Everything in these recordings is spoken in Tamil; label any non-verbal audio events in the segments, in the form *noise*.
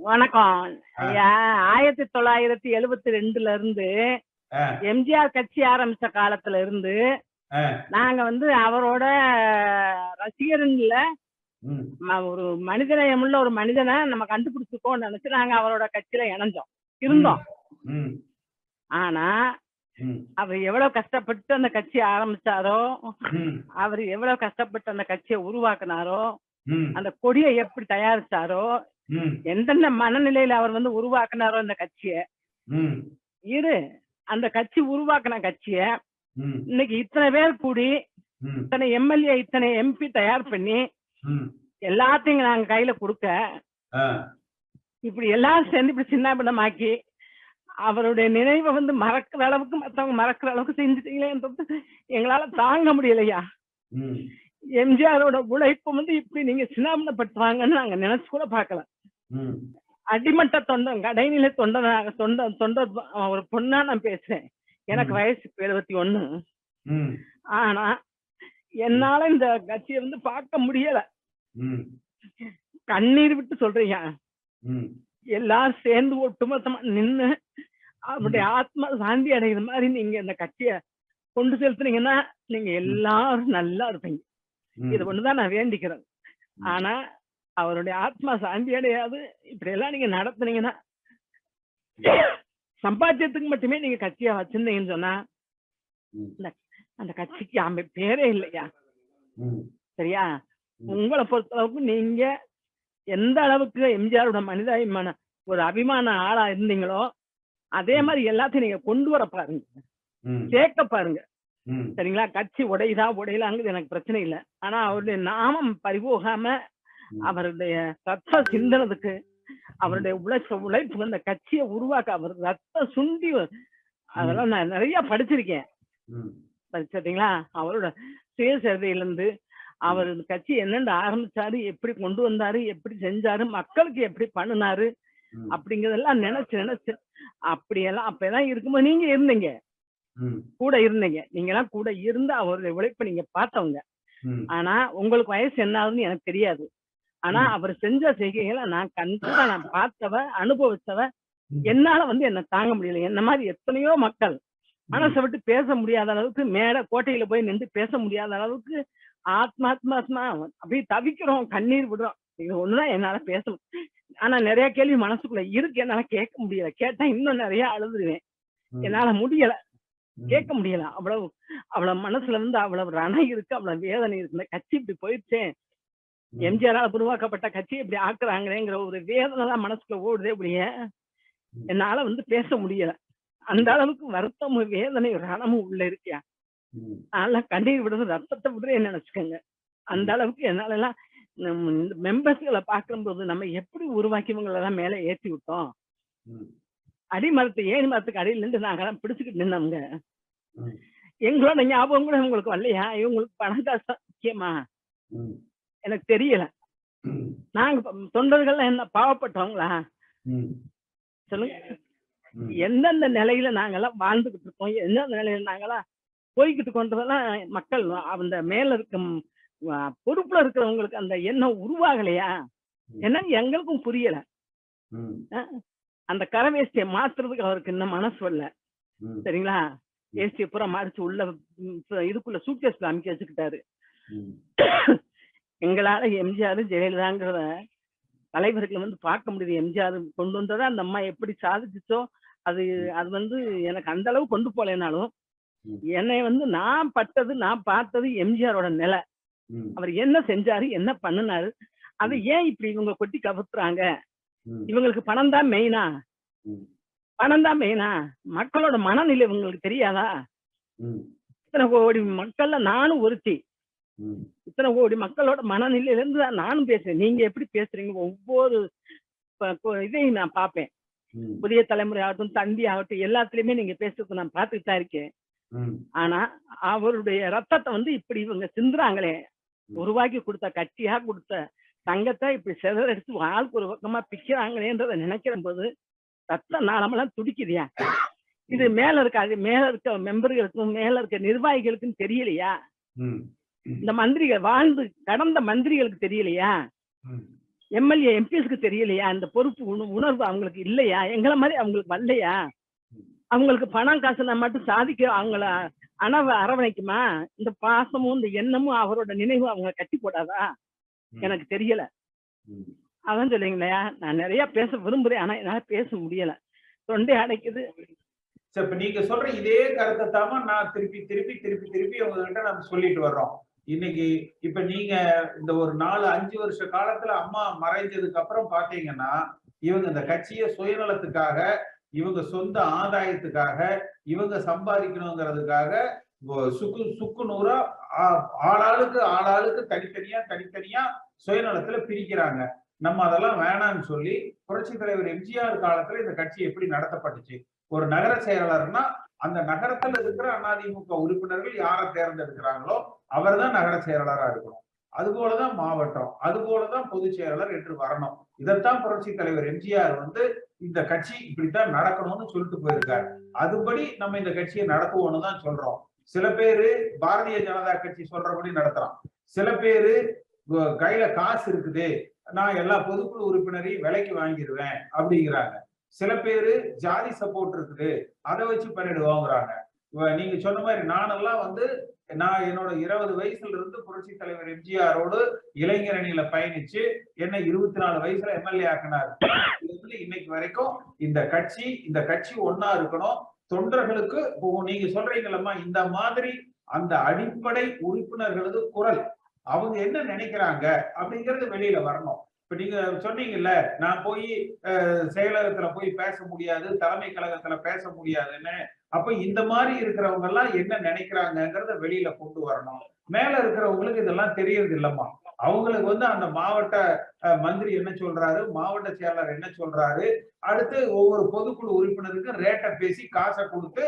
வணக்கம். ஆயிரத்தி தொள்ளாயிரத்தி எழுபத்தி ரெண்டுல இருந்து எம்ஜிஆர் கட்சி ஆரம்பிச்ச காலத்துல இருந்து நாங்க வந்து அவரோட ம- ஒரு மனிதநேயமுள்ள ஒரு மனிதனை நம்ம கண்டுபிடிச்சிருக்கோம்னு நினைச்சு நாங்க அவரோட கட்சியில இணைஞ்சோம். இருந்தோம். ஆனா அவர் எவ்வளவு கஷ்டப்பட்டு அந்த கட்சியை ஆரம்பிச்சாரோ அவர் எவ்வளவு கஷ்டப்பட்டு அந்த கட்சியை உருவாக்குனாரோ அந்த கொடியை எப்படி தயாரிச்சாரோ எந்தெந்த மனநிலையில அவர் வந்து உருவாக்குனாரோ அந்த கட்சியை. இரு அந்த கட்சி உருவாக்குன கட்சிய இன்னைக்கு இத்தனை பேர் கூடி இத்தனை எம்எல்ஏ இத்தனை எம்பி தயார் பண்ணி எல்லாத்தையும் நாங்க கையில கொடுக்க இப்படி எல்லாரும் சேர்ந்து இப்படி சின்னாபின்னமாக்கி அவருடைய நினைவை வந்து மறக்கிற அளவுக்கு மத்தவங்க மறக்கிற அளவுக்கு செஞ்சுட்டீங்களேன்றது எங்களால தாங்க முடியலையா? எம்ஜிஆரோட உழைப்பு வந்து இப்படி நீங்க சின்னாபின்னப்படுத்துவாங்கன்னு நாங்க நினைச்சு கூட பார்க்கல. ம், அடிமட்ட தொண்டன் கடைநிலை தொண்டனாக தொண்ட தொண்ட ஒரு பொண்ணா நான் பேசுறேன். எனக்கு. வயசு இப்ப எழுபத்தி ஒண்ணு. ஆனா என்னால இந்த கட்சியை வந்து பார்க்க முடியல. கண்ணீர் விட்டு சொல்றீங்க. எல்லாரும் சேர்ந்து ஒட்டுமொத்தமா நின்னு அவருடைய ஆத்மா சாந்தி அடைகிற மாதிரி நீங்க இந்த கட்சிய கொண்டு செலுத்துனீங்கன்னா நீங்க எல்லாரும் நல்லா இருப்பீங்க. இது ஒண்ணுதான் நான் வேண்டிக்கிறேன். ஆனா அவருடைய ஆத்மா சாந்தி அடையாது. இப்படி எல்லாம் நீங்க நடத்துனீங்கன்னா சம்பாத்தியத்துக்கு மட்டுமே நீங்க கட்சியா வச்சிருந்தீங்கன்னு சொன்னா அந்த கட்சிக்கு அமை பேரே இல்லையா? சரியா. உங்களை பொறுத்தளவுக்கு நீங்க எந்த அளவுக்கு எம்ஜிஆரோட மனிதாபிமான ஒரு அபிமான ஆளா இருந்தீங்களோ அதே மாதிரி எல்லாத்தையும் நீங்க கொண்டு வர பாருங்க. சேர்க்க பாருங்க. சரிங்களா? கட்சி உடையுதா உடையலாங்கிறது எனக்கு பிரச்சனை இல்லை. ஆனா அவருடைய நாமம் பறிபோகாம. அவருடைய ரத்த சிந்தனதுக்கு அவருடைய உழைச்ச உழைப்பு அந்த கட்சியை உருவாக்க அவர் ரத்த சுண்டி அதெல்லாம் நான் நிறைய படிச்சிருக்கேன். படிச்சிருக்கீங்களா அவரோட சுயசரிதையில இருந்து அவர் இந்த கட்சி என்னென்ன ஆரம்பிச்சாரு எப்படி கொண்டு வந்தாரு எப்படி செஞ்சாரு மக்களுக்கு எப்படி பண்ணினாரு அப்படிங்கறதெல்லாம் நினைச்சு நினைச்சு அப்படியெல்லாம் அப்பதான் இருக்கும்போது நீங்க இருந்தீங்க. கூட இருந்தீங்க. நீங்க எல்லாம் கூட இருந்து அவருடைய உழைப்பை நீங்க பார்த்தவங்க. ஆனா உங்களுக்கு வயசு என்ன ஆகுதுன்னு எனக்கு தெரியாது. ஆனா. அவர் செஞ்ச செய்கைகளை நான் கண்கூட நான் பார்த்தவ அனுபவிச்சவ. என்னால வந்து என்ன தாங்க முடியல. என்ன மாதிரி எத்தனையோ மக்கள் மனசை விட்டு பேச முடியாத அளவுக்கு மேல கோட்டையில போய் நின்று பேச முடியாத அளவுக்கு ஆத்மாத்மாத்மா அப்படியே தவிக்கிறோம் கண்ணீர் விடுறோம். இது ஒண்ணுதான் என்னால பேச முடியும் ஆனா நிறைய கேள்வி மனசுக்குள்ள இருக்கு. என்னால கேட்க முடியல. கேட்டா இன்னும் நிறைய அழுதுருவேன். என்னால முடியல. கேட்க முடியல. அவ்வளவு அவ்வளவு மனசுல வந்து அவ்வளவு ரணை இருக்கு அவ்வளவு வேதனை இருக்கு. இந்த கட்சி இப்படி போயிடுச்சே ம், எம்ஜிஆரால் உருவாக்கப்பட்ட கட்சி இப்படி ஆக்குறாங்களேங்கிற ஒரு வேதனை தான் மனசுக்குள்ள ஓடுதே இப்படியே என்னால வந்து பேச முடியல. அந்த அளவுக்கு வருத்தமும் வேதனை ரணமும் உள்ள இருக்கியா? அதெல்லாம் கண்ணீர் விடுறது ரத்தத்தை விடுறேன்னு நினைச்சுக்கோங்க. அந்த அளவுக்கு என்னால எல்லாம் மெம்பர்ஸ்களை பார்க்கும்போது நம்ம எப்படி உருவாக்கி இவங்களெல்லாம் மேல ஏத்தி விட்டோம்? அடிமரத்து ஏணி மரத்துக்கு அடியில இருந்து நாங்கெல்லாம் பிடிச்சுக்கிட்டு நின்னவங்க எங்களோட ஞாபகம் கூட உங்களுக்கு வரலையா? இவங்களுக்கு பணம் காசு முக்கியமா? எனக்கு தெரியல. நாங்க தொண்டர்கள்லாம் என்ன பாவப்பட்டவங்களா? சொல்லுங்க. எந்தெந்த நிலையில நாங்கெல்லாம் வாழ்ந்துகிட்டு இருக்கோம்? எந்தெந்த நிலையில நாங்கெல்லாம் போய்கிட்டு கொண்டதெல்லாம் மக்கள் அந்த மேல இருக்க ம், வ- பொறுப்புல இருக்கிறவங்களுக்கு அந்த எண்ணம் உருவாகலையா? என்னன்னு எங்களுக்கும் புரியல. அந்த கரவேஷ்டியை மாத்துறதுக்கு அவருக்கு இன்னும் மனசு வரல. சரிங்களா? வேஷ்டியை பூரா மறைச்சு உள்ள இதுக்குள்ள சூட்கேஸ்ல அமைக்க வச்சுக்கிட்டாரு. *coughs* எங்களால எம்ஜிஆர் ஜெயலலிதாங்கிறத தலைவர்களை வந்து பார்க்க முடியுது. எம்ஜிஆர் கொண்டு வந்ததை அந்த அம்மா எப்படி சாதிச்சுச்சோ அது அது வந்து எனக்கு அந்த அளவு கொண்டு போலேனாலும். என்னை வந்து நான் பட்டது நான் பார்த்தது எம்ஜிஆரோட நிலை. அவர் என்ன செஞ்சாரு என்ன பண்ணினாரு அதை ஏன் இப்படி இவங்க கொட்டி கவுத்துறாங்க? இவங்களுக்கு பணம் தான் மெயினா? பணம் தான் மெயினா? மக்களோட மனநிலை இவங்களுக்கு தெரியாதா? இத்தனை கோடி மக்கள்ல நானும் ஒருத்தி. இத்தனை கோடி மக்களோட மனநிலையில இருந்து தான் நானும் பேசுறேன். நீங்க எப்படி பேசுறீங்க? ஒவ்வொரு இதையும் நான் பார்ப்பேன். புதிய தலைமுறை ஆகட்டும் தந்தி ஆகட்டும் எல்லாத்துலயுமே நீங்க பேசுறது நான் பார்த்துட்டு தான் இருக்கேன். ஆனா அவருடைய ரத்தத்தை வந்து இப்படி இவங்க சிந்துறாங்களே. உருவாக்கி கொடுத்த கட்சியா கொடுத்த தங்கத்தை இப்படி செதறடிச்சு ஆளுக்கு ஒரு பக்கமா பிக்கிறாங்களேன்றத நினைக்கிற போது ரத்த நாளமெல்லாம் துடிக்குதியா இது மேல இருக்காது மேல இருக்க மெம்பர்களுக்கும் மேல இருக்க நிர்வாகிகளுக்கும் தெரியலையா? இந்த மந்திரிகள் வாழ்ந்து கடந்த மந்திரிகளுக்கு தெரியலையா? எம்எல்ஏ எம்பிஸ்க்கு தெரியலையா? இந்த பொறுப்பு உண- உணர்வு அவங்களுக்கு இல்லையா? எங்களை மாதிரி அவங்களுக்கு வரலையா? அவங்களுக்கு பணம் காசுனா மட்டும் சாதிக்க அவங்கள அணவ அரவணைக்குமா? இந்த பாசமும் இந்த எண்ணமும் அவரோட நினைவு அவங்க கட்டி போடாதா. எனக்கு தெரியல. அதான் சொல்லுங்களேன் நான் நிறைய பேச விரும்புறேன் ஆனா என்னால பேச முடியல. தொண்டை அடைக்குது. இப்ப நீங்க சொல்ற இதே கருத்தை தாம நான் திருப்பி திருப்பி திருப்பி திருப்பி உங்ககிட்ட நம்ம சொல்லிட்டு வர்றோம். இன்னைக்கு இப்ப நீங்க இந்த ஒரு நாலு அஞ்சு வருஷ காலத்துல அம்மா மறைஞ்சதுக்கு அப்புறம் பாத்தீங்கன்னா இவங்க இந்த கட்சியை சுயநலத்துக்காக இவங்க சொந்த ஆதாயத்துக்காக இவங்க சம்பாதிக்கணுங்கிறதுக்காக சுக்கு சுக்கு நூறா ஆ- ஆளாளுக்கு ஆளாளுக்கு தனித்தனியா தனித்தனியா சுயநலத்துல பிரிக்கிறாங்க. நம்ம அதெல்லாம் வேணாம்னு சொல்லி புரட்சி தலைவர் எம்ஜிஆர் காலத்துல இந்த கட்சி எப்படி நடத்தப்பட்டுச்சு? ஒரு நகர செயலாளர்னா அந்த நகரத்துல இருக்கிற அதிமுக உறுப்பினர்கள் யாரை தேர்ந்தெடுக்கிறாங்களோ அவர்தான் நகர செயலாளரா இருக்கணும். அது போலதான் மாவட்டம் அது போலதான் பொதுச் செயலாளர் என்று வரணும். இதைத்தான் புரட்சி தலைவர் எம்ஜிஆர் வந்து இந்த கட்சி இப்படித்தான் நடக்கணும்னு சொல்லிட்டு போயிருக்காரு. அதுபடி நம்ம இந்த கட்சியை நடத்துவோம்னு தான் சொல்றோம். சில பேரு பாரதிய ஜனதா கட்சி சொல்றபடி நடத்துறான் சில பேரு கையில காசு இருக்குது. நான் எல்லா பொதுக்குழு உறுப்பினரையும் விலைக்கு வாங்கிடுவேன் அப்படிங்கிறாங்க. சில பேரு ஜாதி சப்போர்ட் இருக்குது. அதை வச்சு பண்ணிடுவோங்கிறாங்க. இவ- நீங்க சொன்ன மாதிரி நானெல்லாம் வந்து நான் என்னோட இருபது வயசுல இருந்து புரட்சி தலைவர் எம்ஜிஆரோடு இளைஞரணியில பயணிச்சு என்ன இருபத்தி நாலு வயசுல எம்எல்ஏ ஆக்கினார். இன்னைக்கு வரைக்கும் இந்த கட்சி இந்த கட்சி ஒன்னா இருக்கணும். தொண்டர்களுக்கு நீங்க சொல்றீங்களம்மா இந்த மாதிரி அந்த அடிப்படை உறுப்பினர்களது குரல். அவங்க என்ன நினைக்கிறாங்க அப்படிங்கறது வெளியில வரணும். இப்ப நீங்க சொன்னீங்கல்ல நான் போய் செயலகத்துல போய் பேச முடியாது தலைமை கழகத்துல பேச முடியாதுன்னு அப்ப இந்த மாதிரி இருக்கிறவங்க எல்லாம் என்ன நினைக்கிறாங்கங்கிறத வெளியில கொண்டு வரணும். மேல இருக்கிறவங்களுக்கு இதெல்லாம் தெரியறது இல்லம்மா அவங்களுக்கு வந்து அந்த மாவட்ட மந்திரி என்ன சொல்றாரு மாவட்ட செயலாளர் என்ன சொல்றாரு அடுத்து ஒவ்வொரு பொதுக்குழு உறுப்பினருக்கும் ரேட்டை பேசி காசை கொடுத்து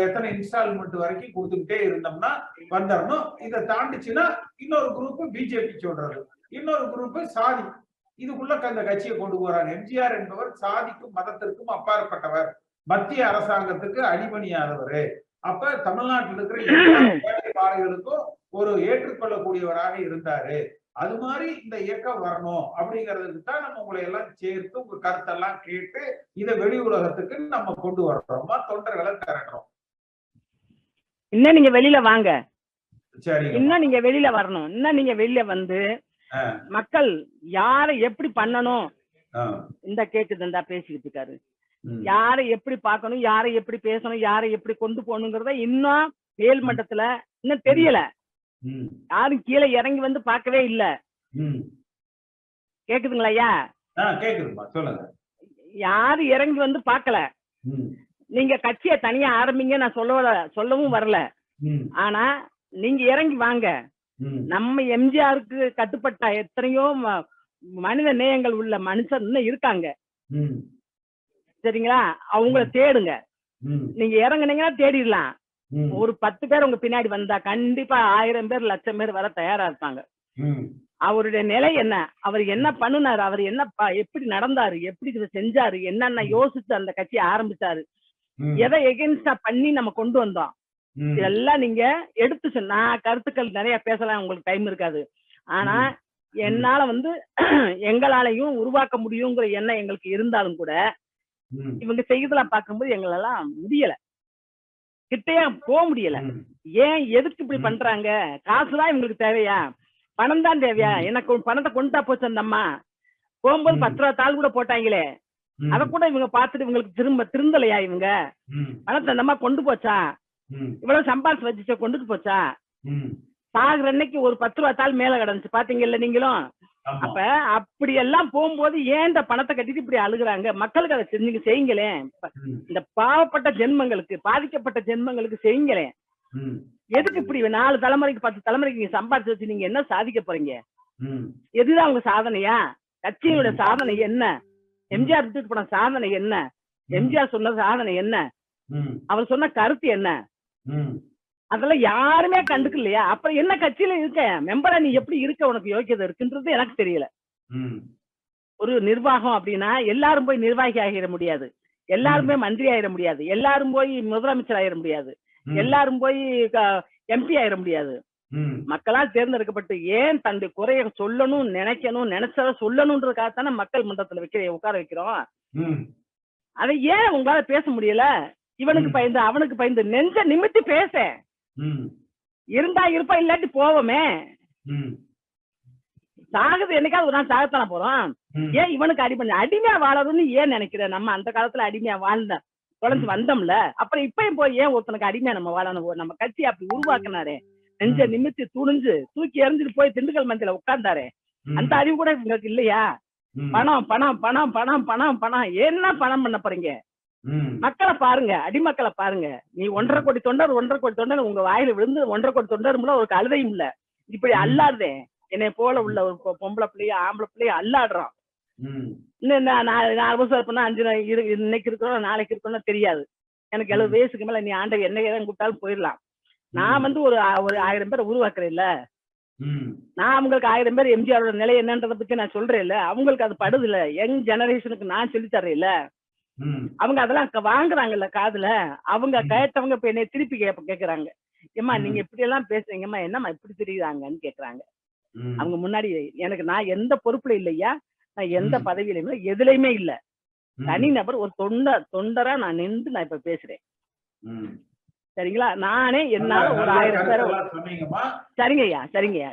எத்தனை இன்ஸ்டால்மெண்ட் வரைக்கும் கொடுத்துக்கிட்டே இருந்தோம்னா வந்துடணும் இதை தாண்டிச்சுன்னா இன்னொரு குரூப் பிஜேபி சொல்றது இன்னொரு குரூப் சாதி. இதுக்குள்ள அந்த கட்சியை கொண்டு போறாங்க எம்ஜிஆர் என்பவர் சாதிக்கும் மதத்திற்கும் அப்பாற்பட்டவர். மத்திய அரசாங்கத்துக்கு அடிபணியாதவர். அப்ப தமிழ்நாட்டில் இருக்கிற வேலைப்பாடுகளுக்கும் ஒரு ஏற்றுக்கொள்ளக்கூடியவராக இருந்தாரு. அது மாதிரி இந்த இயக்கம் வரணும் அப்படிங்கிறதுக்கு தான் நம்ம உங்களை எல்லாம் சேர்த்து உங்க கருத்தெல்லாம் கேட்டு இதை வெளி உலகத்துக்கு நம்ம கொண்டு வர்றோமா. தொண்டர்களை திரட்டுறோம். இன்னும் நீங்க வெளியில வாங்க. சரிங்க. இன்னும் நீங்க வெளியில வரணும். இன்னும் நீங்க வெளியில வந்து. மக்கள் யாரை எப்படி பண்ணணும்? இந்த கேக்குது இந்தா பேசிக்கிட்டு இருக்காரு. யாரை எப்படி பார்க்கணும் யாரை எப்படி பேசணும் யாரை எப்படி கொண்டு போகணுங்கிறத இன்னும் மேல் மட்டத்துல இன்னும் தெரியல. யாரும் கீழே இறங்கி வந்து பார்க்கவே இல்ல. கேக்குதுங்களா ஐயா? யாரும் இறங்கி வந்து பார்க்கல. ம், நீங்க கட்சியை தனியா ஆரம்பிங்க நான் சொல்ல சொல்லவும் வரல. ஆனா நீங்க இறங்கி வாங்க. நம்ம எம்ஜிஆருக்கு கட்டுப்பட்ட எத்தனையோ மனித நேயங்கள் உள்ள மனுஷன் இன்னும் இருக்காங்க. சரிங்களா? அவங்கள தேடுங்க. நீங்க இறங்குனீங்கன்னா தேடிடலாம். ஒரு பத்து பேர் உங்க பின்னாடி வந்தா கண்டிப்பா ஆயிரம் பேர் லட்சம் பேர் வர தயாரா இருப்பாங்க. அவருடைய நிலை என்ன? அவர் என்ன பண்ணுனாரு? அவர் என்ன எப்படி நடந்தாரு? எப்படி இதை செஞ்சாரு? என்னென்ன யோசிச்சு அந்த கட்சியை ஆரம்பிச்சாரு? எதை எகென்ஸ்டா பண்ணி நம்ம கொண்டு வந்தோம்? இதெல்லாம் நீங்க எடுத்து சொன்னா கருத்துக்கள் நிறைய பேசலாம் உங்களுக்கு டைம் இருக்காது. ஆனா என்னால வந்து *clears throat* எங்களாலையும் உருவாக்க முடியுங்கிற எண்ணம் எங்களுக்கு இருந்தாலும் கூட இவங்க செய்யறதெல்லாம் பார்க்கும்போது எங்களால முடியல. கிட்டயே போக முடியல. ஏன் எதுக்கு இப்படி. பண்றாங்க? காசுலாம் இவங்களுக்கு தேவையா? பணம் தான் தேவையா. எனக்கு பணத்தை கொண்டுட்டா போச்சு அந்த அம்மா? போகும்போது. பத்து ரூபா தாள் கூட போட்டாங்களே. அத கூட இவங்க பார்த்துட்டு இவங்களுக்கு திரும்ப திருந்தலையா இவங்க? பணத்தை அந்த அம்மா கொண்டு போச்சா? இவ்வளவு சம்பாதிச்சு வச்சுச்சா கொண்டுட்டு போச்சா. சாகுற அன்னைக்கு ஒரு பத்து ரூபா தாள் மேல கிடந்துச்சு. பாத்தீங்கல்ல நீங்களும். அப்ப அப்படி எல்லாம் போகும்போது ஏன் இந்த பணத்தை கட்டிட்டு இப்படி அழுகுறாங்க? மக்களுக்கு அதை செஞ்சு செய்யுங்களேன். இந்த பாவப்பட்ட ஜென்மங்களுக்கு பாதிக்கப்பட்ட ஜென்மங்களுக்கு செய்யுங்களேன். எதுக்கு இப்படி நாலு தலைமுறைக்கு பத்து தலைமுறைக்கு நீங்க சம்பாதிச்சு வச்சு நீங்க என்ன சாதிக்க போறீங்க? எதுதான் உங்க சாதனையா? கட்சியினுடைய சாதனை என்ன? எம்ஜிஆர் விட்டுட்டு போன சாதனை என்ன? எம்ஜிஆர் சொன்ன சாதனை என்ன? அவர் சொன்ன கருத்து என்ன? அதெல்லாம் யாருமே கண்டுக்கலையா? அப்புறம் என்ன கட்சியில இருக்க? மெம்பரா நீ எப்படி இருக்க? உனக்கு யோக்கியதை இருக்குன்றது எனக்கு தெரியல. ஒரு நிர்வாகம் அப்படின்னா எல்லாரும் போய் நிர்வாகி ஆகிட முடியாது. எல்லாருமே மந்திரி ஆயிட முடியாது. எல்லாரும் போய் முதலமைச்சர் ஆயிட முடியாது. எல்லாரும் போய் எம்பி ஆயிட முடியாது. மக்களால் தேர்ந்தெடுக்கப்பட்டு ஏன் தன்னுடைய குறைய சொல்லணும் நினைக்கணும் நினைச்சத சொல்லணுன்றதுக்காக தானே மக்கள் மன்றத்துல வைக்க உட்கார வைக்கிறோம்? அதை ஏன் உங்களால பேச முடியல? இவனுக்கு. பயந்து அவனுக்கு பயந்து நெஞ்ச நிமித்தி பேச. இருந்தா இருப்பா இல்லாட்டி போவோமே. சாகுது என்னைக்காவது ஒரு நாள் சாகத்தானே போறோம்? ஏன் இவனுக்கு அடிமை அடிமையா வாழணும்னு ஏன் நினைக்கிற? நம்ம அந்த காலத்துல அடிமையா வாழ்ந்த ம். வந்தோம்ல. அப்புறம் இப்பயும் போய் ஏன் ஒருத்தனுக்கு அடிமையா நம்ம வாழணும்? நம்ம கட்சி அப்படி உருவாக்குனாரே. நெஞ்ச. நிமித்தி துணிஞ்சு தூக்கி எறிஞ்சிட்டு போய் திண்டுக்கல் மந்தியில உட்கார்ந்தாரே. அந்த அறிவு கூட உங்களுக்கு இல்லையா. பணம் பணம் பணம் பணம் பணம் பணம். என்ன பணம் பண்ண போறீங்க. மக்களை பாருங்க அடிமக்களை பாருங்க. நீ ஒன்றரை கோடி தொண்டர் ஒன்றரை கோடி தொண்டர் உங்க வாயில விழுந்து ஒன்றரை கோடி தொண்டர் ஒரு கழுதையும் இல்ல. இப்படி. அல்லாதே என்னை போல உள்ள ஒரு பொம்பளை பிள்ளைய ஆம்பளை பிள்ளைய அல்லாடுறான். நான் வருஷம் இருப்பேன்னா அஞ்சு இன்னைக்கு இருக்கிறோம் நாளைக்கு இருக்கணும் தெரியாது. எனக்கு எழுபது. வயசுக்கு மேல நீ ஆண்டை என்ன கூப்பிட்டாலும் போயிடலாம். நான். வந்து ஒரு ஒரு ஆயிரம் பேரை உருவாக்குறேன் இல்ல. நான் அவங்களுக்கு ஆயிரம் பேர் எம்ஜிஆரோட நிலை என்னன்றதை பத்தி நான் சொல்றேன் இல்ல. அவங்களுக்கு அது படுது இல்ல. யங் ஜெனரேஷனுக்கு நான் சொல்லி தர்றேன் இல்ல. அவங்க அதெல்லாம் வாங்குறாங்கல்ல காதுல அவங்க. கேட்டவங்க இப்ப என்னை திருப்பி கேக்குறாங்க ஏம்மா ம். நீங்க இப்படி எல்லாம் பேசுறீங்கம்மா என்னம்மா இப்படி தெரியுறாங்கன்னு கேக்குறாங்க. அவங்க முன்னாடி எனக்கு நான் எந்த பொறுப்புல இல்லையா நான் எந்த. பதவியிலும் எதுலையுமே இல்ல. தனிநபர் ஒரு தொண்டர் தொண்டரா நான் நின்று நான் இப்ப பேசுறேன். சரிங்களா நானே என்னால ஒரு ஆயிரம் பேரை சரிங்கய்யா சரிங்கய்யா